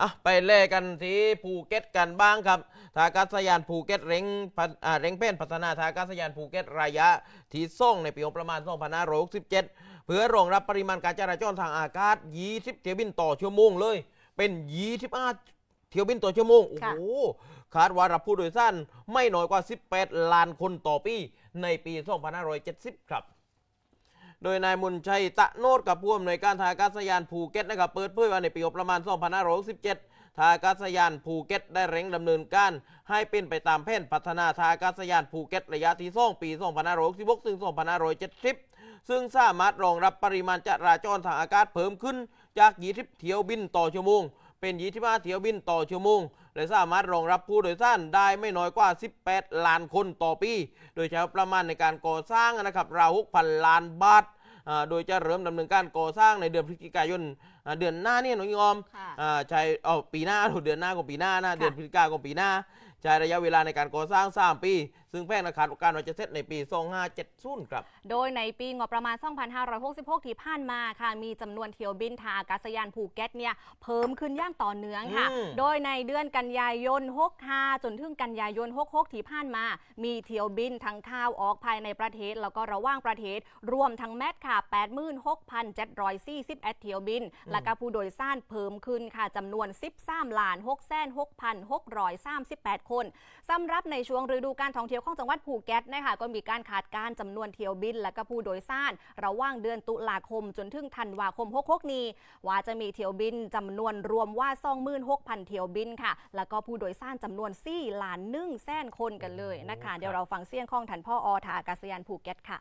อะไปเล่กันที่ภูเก็ตกันบ้างครับท่าอากาศยานภูเก็ตเร่งพัฒอ่าเร่งเพ่นพัฒนาท่าอากาศยานภูเก็ตระยะที่ส่งในปีงบประมาณ 2567 เพื่อรองรับปริมาณการจราจรทางอากาศ 20 เที่ยวบินต่อชั่วโมงเลย เป็น 25 เที่ยวบินต่อชั่วโมง โอ้โห คาดว่ารับผู้โดยสารไม่น้อยกว่า 18 ล้านคนต่อปีในปี 2570 ครับ โดยนายมุนชัยตะโนดกับผู้อำนวยการท่าอากาศยานภูเก็ตนะครับเปิดเผยว่าในปีงบประมาณ 2567ท่าอากาศยานภูเก็ตได้เร่งดำเนินการ ให้เป็นไปตามแผนพัฒนาท่าอากาศยานภูเก็ตระยะที่2ปี 2566ถึง2570 ซึ่งสามารถรองรับปริมาณจราจรทางอากาศเพิ่มขึ้นจาก 20 เที่ยวบินต่อชั่วโมงเป็น 25 เที่ยวบินต่อชั่วโมง และสามารถรองรับผู้โดยสารได้ไม่น้อยกว่า 18 ล้านคนต่อปี โดยใช้งบประมาณในการก่อสร้างนะครับราว6,000 ล้านบาทอ่าโดยจะเริ่มดำเนินการก่อสร้างในเดือนพฤศจิกายนอ่าเดือนหน้าเนี่ยน้องยอมค่ะอ่าใช้เอาปีหน้าถูกเดือนหน้าของปีหน้านะเดือนพฤศจิกายนของปีหน้า ใช้ระยะเวลาในการก่อสร้าง 3 ปี ซึ่งแผนอาคารการว่าจะเสร็จในปี 2570 ครับ โดยในปีงบประมาณ 2566 ที่ผ่านมาค่ะ มีจำนวนเที่ยวบินทางอากาศยานภูเก็ตเนี่ยเพิ่มขึ้นอย่างต่อเนื่องค่ะ อืม โดยในเดือนกันยายน 65 จนถึงกันยายน 66 ที่ผ่านมา มีเที่ยวบินทั้งข้าวออกภายในประเทศ แล้วก็ระหว่างประเทศ รวมทั้งแมทค่ะ 86,741 เที่ยวบิน แล้วก็ผู้โดยสารเพิ่มขึ้นค่ะจำนวน 13ล้าน6,6,638คนสำหรับในช่วงฤดูการท่องเที่ยวของจังหวัดภูเก็ตนะคะก็มีการขาดการจำนวนเที่ยวบิน และก็ผู้โดยสารระหว่างเดือนตุลาคมจนถึงธันวาคม66นี้ ว่าจะมีเที่ยวบินจำนวนรวมว่า26,000เที่ยวบินค่ะ แล้วก็ผู้โดยสารจำนวน4ล้าน1แสนคนกันเลยนะคะ เดี๋ยวเราฟังเสียงของท่านพ่ออทาอากาศยานภูเก็ตค่ะ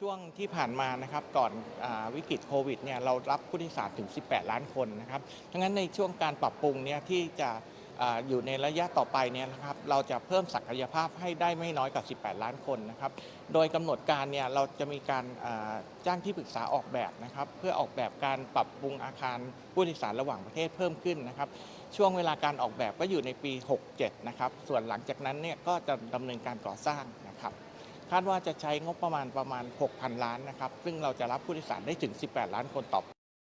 ช่วงที่ผ่านมานะครับก่อนอวิกฤตโควิดเนี่ยเรารับผู้โดยสารถึง 18 ล้านคนนะครับดังนั้นในช่วงการปรับปรุงเนี่ยที่จะอยู่ในระยะต่อไปเนี่ยนะครับเราจะเพิ่มศักยภาพให้ได้ไม่น้อยกว่า 18 ล้านคนนะครับโดยกำหนดการเนี่ยเราจะมีการจ้างที่ปรึกษาออกแบบนะครับเพื่อออกแบบการปรับปรุงอาคารผู้โดยสารระหว่างประเทศเพิ่มขึ้นนะครับช่วงเวลาการออกแบบก็อยู่ในปี 67 นะครับส่วนหลังจากนั้นเนี่ยก็จะดำเนินการก่อสร้างนะครับ คาดว่าจะใช้งบประมาณประมาณ 6,000 ล้านนะครับ ซึ่งเราจะรับผู้โดยสารได้ถึง 18 ล้านคนต่อปี